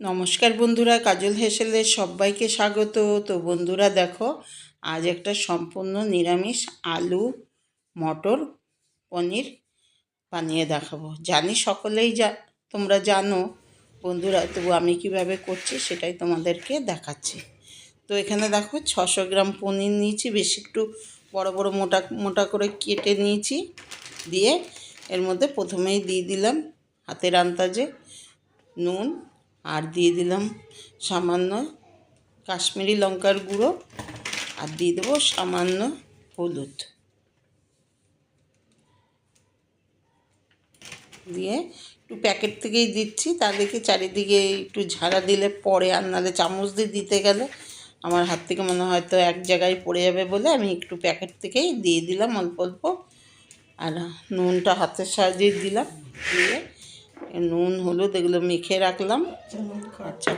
নমস্কার বন্ধুরা, কাজল হেসেলের সবাইকে স্বাগত। তো বন্ধুরা দেখো, আজ একটা সম্পূর্ণ নিরামিষ আলু, মটর, পনির বানিয়ে দেখাবো। জানি সকলেই যা তোমরা জানো, বন্ধুরা, তবু আমি কীভাবে করছি সেটাই তোমাদেরকে দেখাচ্ছি। তো এখানে দেখো, ছশো গ্রাম পনির নিয়েছি, বেশি একটু বড় বড় মোটা মোটা করে কেটে নিয়েছি, দিয়ে এর মধ্যে প্রথমেই দিয়ে দিলাম হাতের আন্দাজে নুন আর দিয়ে দিলাম সামান্য কাশ্মীরি লঙ্কার গুঁড়ো আর দিয়ে দেবো সামান্য হলুদ। দিয়ে একটু প্যাকেট থেকেই দিচ্ছি তা দেখে চারিদিকে একটু ঝাড়া দিলে পরে আর নাহলে চামচ দিয়ে দিতে গেলে আমার হাত থেকে মনে হয়তো এক জায়গায় পড়ে যাবে বলে আমি একটু প্যাকেট থেকেই দিয়ে দিলাম অল্প অল্প। আর নুনটা হাতের সাহায্যে দিলাম, দিয়ে নুন, হলুদ এগুলো মেখে রাখলাম। আচ্ছা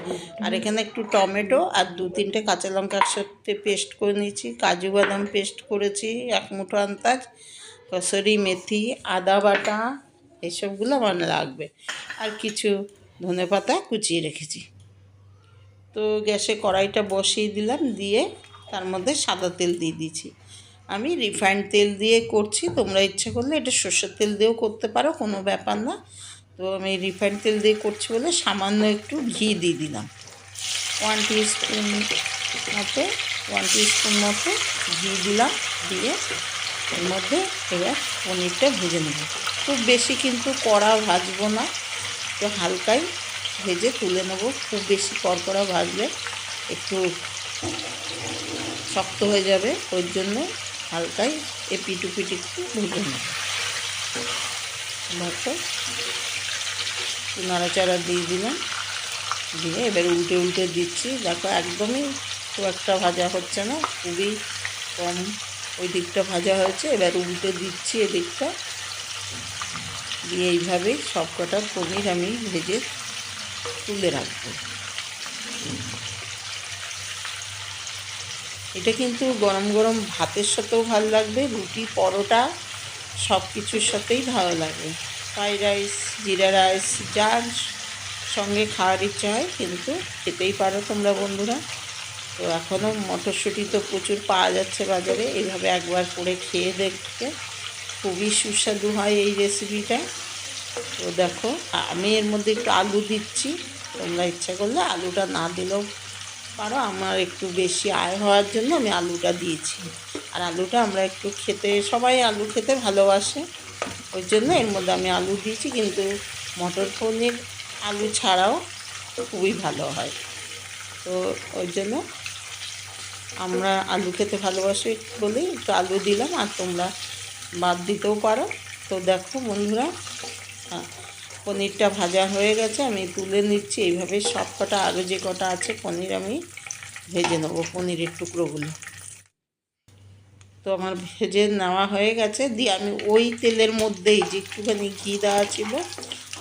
আর এখানে একটু টমেটো আর দু তিনটে কাঁচা লঙ্কা একসাথে পেস্ট করে নিয়েছি। কাজু বাদাম পেস্ট করেছি, এক মুঠো আন্তাজ কসরি, মেথি, আদা বাটা, এসবগুলো আমার লাগবে। আর কিছু ধনে পাতা কুচিয়ে রেখেছি। তো গ্যাসে কড়াইটা বসিয়ে দিলাম, দিয়ে তার মধ্যে সাদা তেল দিয়ে দিয়েছি। আমি রিফাইন্ড তেল দিয়ে করছি, তোমরা ইচ্ছা করলে এটা সর্ষের তেল দিয়েও করতে পারো, কোনো ব্যাপার না। তো আমি রিফাইন তেল দিয়ে করছি বলে সামান্য একটু ঘি দিয়ে দিলাম। ওয়ান স্পুন মতো ওয়ান স্পুন মতো ঘি দিলাম, দিয়ে এর মধ্যে এবার পনিরটা ভেজে নেব। খুব বেশি কিন্তু কড়া ভাজবো না, একটু হালকাই ভেজে তুলে নেব। খুব বেশি কড়কড়া ভাজলে একটু শক্ত হয়ে যাবে ওর জন্য হালকাই এপিটুপিট একটু ভেজে নেব। নাড়াচাড়া দিয়ে দিলাম। দিয়ে এবার উল্টে উল্টে দিচ্ছি। দেখো একদমই খুব একটা ভাজা হচ্ছে না, খুবই কম ওই দিকটা ভাজা হয়েছে। এবার উল্টে দিচ্ছি এদিকটা। দিয়ে এইভাবেই সব কটা পনির আমি ভেজে তুলে রাখব। এটা কিন্তু গরম গরম ভাতের সাথেও ভালো লাগবে, রুটি, পরোটা সব কিছুর সাথেই ভালো লাগবে ফ্রাইড রাইস, জিরা রাইস যার সঙ্গে খাওয়ার ইচ্ছা হয় কিন্তু খেতেই পারো তোমরা বন্ধুরা। তো এখনও মটরশুঁটি তো প্রচুর পাওয়া যাচ্ছে বাজারে, এইভাবে একবার করে খেয়ে দেখতে। খুবই সুস্বাদু হয় এই রেসিপিটা তো দেখো, আমি এর মধ্যে একটু আলু দিচ্ছি। তোমরা ইচ্ছা করলে আলুটা না দিলেও পারো, আমার একটু বেশি আয় হওয়ার জন্য আমি আলুটা দিয়েছি। আর আলুটা আমরা একটু খেতে, সবাই আলু খেতে ভালোবাসে। ওই জন্য এর মধ্যে আমি আলু দিয়েছি, কিন্তু মটর পনির আলু ছাড়াও খুবই ভালো হয়। তো ওই জন্য আমরা আলু খেতে ভালোবাসি বলেই একটু আলু দিলাম, আর তোমরা বাদ দিতেও পারো। তো দেখো বন্ধুরা পনিরটা ভাজা হয়ে গেছে, আমি তুলে নিচ্ছি। এইভাবে সব কটা আরও যে কটা আছে, পনির আমি ভেজে নেব পনিরের টুকরোগুলো। তো আমার ভেজে নেওয়া হয়ে গেছে। দিয়ে আমি ওই তেলের মধ্যেই যে একটুখানি ঘি দেওয়া ছিল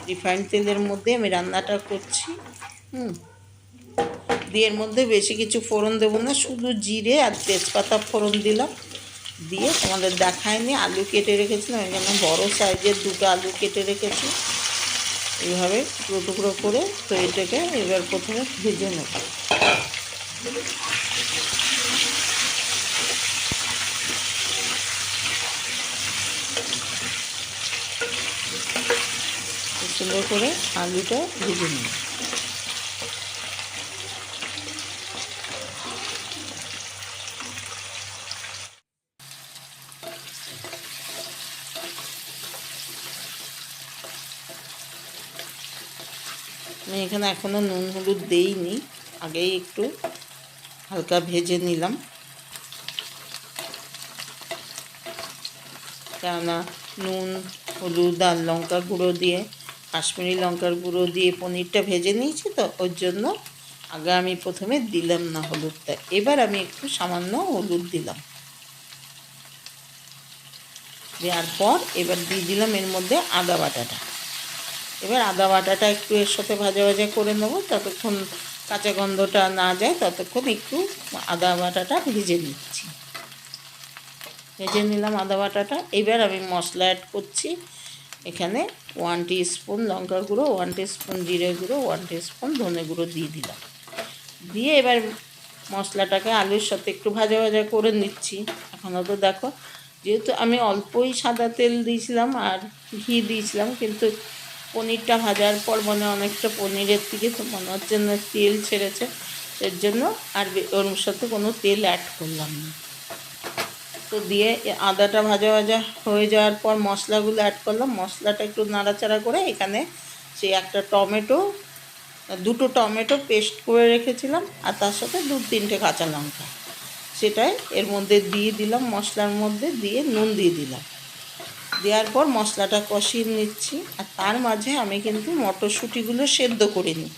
রিফাইন্ড তেলের মধ্যে আমি রান্নাটা করছি। হুম। দিয়ে এর মধ্যে বেশি কিছু ফোড়ন দেবো না, শুধু জিরে আর তেজপাতা ফোড়ন দিলাম। দিয়ে তোমাদের দেখায়নি আলু কেটে রেখেছিলাম এখানে বড় সাইজের দুটো আলু কেটে রেখেছি। এইভাবে টুকরো টুকরো করে তো এটাকে এবার প্রথমে ভেজে নেব। সুন্দর করে আলুটা ভেজে নিই। আমি এখানে এখনও নুন হলুদ দেইনি, আগেই একটু হালকা ভেজে নিলাম। কেননা নুন, হলুদ আর লঙ্কা গুঁড়ো দিয়ে কাশ্মীরি লঙ্কার গুঁড়ো দিয়ে পনিরটা ভেজে নিয়েছি তো, ওর জন্য আগে আমি প্রথমে দিলাম না হলুদটা। এবার আমি একটু সামান্য হলুদ দিলাম। দেওয়ার পর এবার দিয়ে দিলাম এর মধ্যে আদা বাটাটা। এবার আদা বাটাটা একটু এর সাথে ভাজা ভাজা করে নেব, ততক্ষণ কাঁচা গন্ধটা না যায়, ততক্ষণ একটু আদা বাটাটা ভেজে নিচ্ছি। ভেজে নিলাম আদা বাটাটা। এবার আমি মশলা অ্যাড করছি। এখানে ওয়ান স্পুন লঙ্কা গুঁড়ো ওয়ান স্পুন জিরে গুঁড়ো ওয়ান স্পুন ধনে গুঁড়ো দিয়ে দিলাম। দিয়ে এবার মশলাটাকে আলুর সাথে একটু ভাজা ভাজা করে নিচ্ছি। এখনও তো দেখো, যেহেতু আমি অল্পই সাদা তেল দিয়েছিলাম আর ঘি দিয়েছিলাম, কিন্তু পনিরটা ভাজার পর মনে অনেকটা পনিরের থেকে তো মনে হচ্ছে না তেল ছেড়েছে। এর জন্য আর ওর সাথে কোনো তেল অ্যাড করলাম না। তো দিয়ে আদাটা ভাজা ভাজা হয়ে যাওয়ার পর মশলাগুলো অ্যাড করলাম। মশলাটা একটু নাড়াচাড়া করে এখানে সেই একটা টমেটো, দুটো টমেটো পেস্ট করে রেখেছিলাম আর তার সাথে দু তিনটে কাঁচা লঙ্কা। সেটাই এর মধ্যে দিয়ে দিলাম, মশলার মধ্যে দিয়ে নুন দিয়ে দিলাম। দেওয়ার পর মশলাটা কষিয়ে নিচ্ছি আর তার মাঝে আমি কিন্তু মটরশুঁটিগুলো সেদ্ধ করে নিই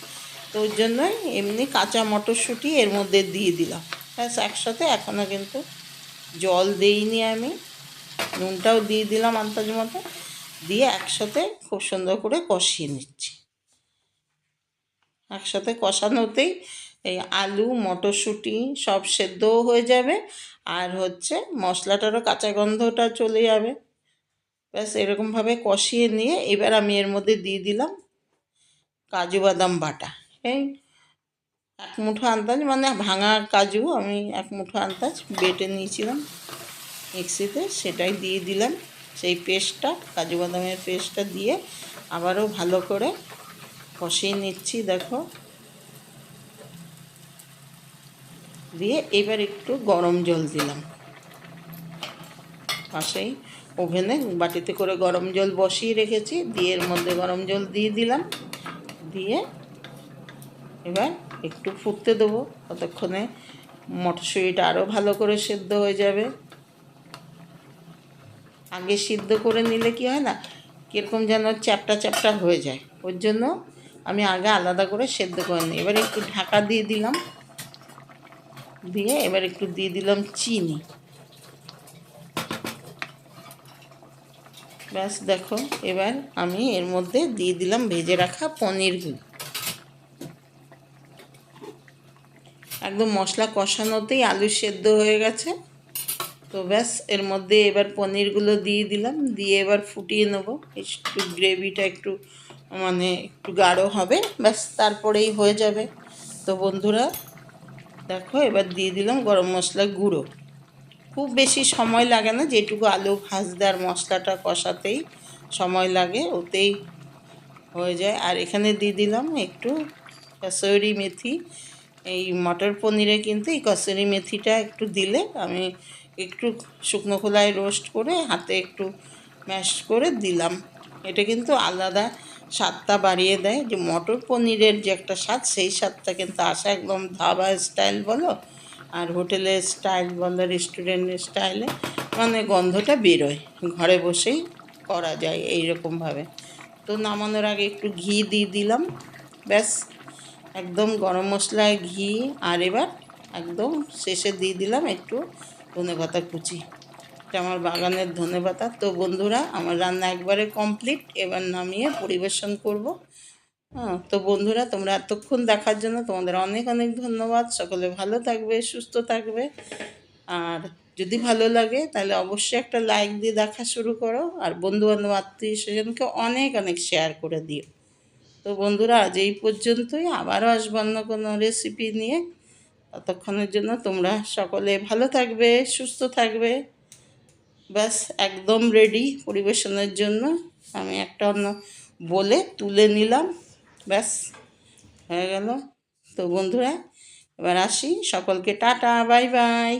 তো ওই জন্যই এমনি কাঁচা মটরশুঁটি এর মধ্যে দিয়ে দিলাম। ব্যাস, একসাথে এখনও কিন্তু জল দিইনি আমি। নুনটাও দিয়ে দিলাম আন্দাজ মতো। দিয়ে একসাথে খুব সুন্দর করে কষিয়ে নিচ্ছি। একসাথে কষানোতেই এই আলু, মটরশুঁটি সব সেদ্ধও হয়ে যাবে আর হচ্ছে মশলাটারও কাঁচা গন্ধটা চলে যাবে। ব্যাস, এরকমভাবে কষিয়ে নিয়ে এবার আমি এর মধ্যে দিয়ে দিলাম কাজু বাদাম বাটা। এই এক মুঠো আন্দাজ মানে ভাঙা কাজু আমি এক মুঠো আন্দাজ বেটে নিয়েছিলাম। মিক্সিতে সেটাই দিয়ে দিলাম। সেই পেস্টটা, কাজু বাদামের পেস্টটা দিয়ে আবারও ভালো করে কষিয়ে নিচ্ছি, দেখো। দিয়ে এবার একটু গরম জল দিলাম। পাশেই ওভেনে বাটিতে করে গরম জল বসিয়ে রেখেছি, দিয়ে এর মধ্যে গরম জল দিয়ে দিলাম। দিয়ে এবার একটু ফুটতে দেবো। ততক্ষণে মটরশুঁড়িটা আরও ভালো করে সেদ্ধ হয়ে যাবে। আগে সিদ্ধ করে নিলে কি হয় না, কীরকম যেন চ্যাপটা চ্যাপটা হয়ে যায়। ওর জন্য আমি আগে আলাদা করে সেদ্ধ করে নিই। এবার একটু ঢাকা দিয়ে দিলাম। দিয়ে এবার একটু দিয়ে দিলাম চিনি। ব্যাস দেখো, এবার আমি এর মধ্যে দিয়ে দিলাম ভেজে রাখা পনিরগুলো। একদম মশলা কষানোতেই আলু সেদ্ধ হয়ে গেছে। তো ব্যাস, এর মধ্যে এবার পনিরগুলো দিয়ে দিলাম। দিয়ে এবার ফুটিয়ে নেব। একটু গ্রেভিটা একটু মানে একটু গাঢ় হবে। ব্যাস, তারপরেই হয়ে যাবে। তো বন্ধুরা, দেখো, এবার দিয়ে দিলাম গরম মশলা গুঁড়ো। খুব বেশি সময় লাগে না, যেটুকু আলু ভাজতে আর মশলাটা কষাতেই সময় লাগে, ওতেই হয়ে যায়। আর এখানে দিয়ে দিলাম একটু কসুরি মেথি। এই মটর পনিরে কিন্তু এই কসুরি মেথিটা একটু দিলে আমি একটু শুকনো খোলায় রোস্ট করে হাতে একটু ম্যাশ করে দিলাম। এটা কিন্তু আলাদা স্বাদটা বাড়িয়ে দেয়। যে মটর পনিরের যে একটা স্বাদ, সেই স্বাদটা কিন্তু আসা একদম ধাবা স্টাইল বলো আর হোটেলের স্টাইল বলো রেস্টুরেন্টের স্টাইলে মানে গন্ধটা বেরোয়। ঘরে বসেই করা যায় এই রকমভাবে তো নামানোর আগে একটু ঘি দিয়ে দিলাম। ব্যাস। একদম গরম মশলায় ঘি আর এবার একদম শেষে দিয়ে দিলাম একটু ধনে পাতা কুচি। এটা আমার বাগানের ধনে পাতা। তো বন্ধুরা, আমার রান্না একবারে কমপ্লিট। এবার নামিয়ে পরিবেশন করব। হ্যাঁ তো বন্ধুরা, তোমরা এতক্ষণ দেখার জন্য তোমাদের অনেক অনেক ধন্যবাদ। সকলে ভালো থাকবে, সুস্থ থাকবে। আর যদি ভালো লাগে, তাহলে অবশ্যই একটা লাইক দিয়ে দেখা শুরু করো। আর বন্ধু বান্ধব আত্মীয় স্বজনকে অনেক অনেক শেয়ার করে দিও। তো বন্ধুরা, আজ এই পর্যন্তই। আবারও আসব অন্য কোনো রেসিপি নিয়ে। ততক্ষণের জন্য তোমরা সকলে ভালো থাকবে, সুস্থ থাকবে। ব্যাস, একদম রেডি পরিবেশনের জন্য। আমি একটা অন্য বলে তুলে নিলাম। ব্যাস, হয়ে গেল। তো বন্ধুরা, এবার আসি। সকলকে টাটা, বাই বাই।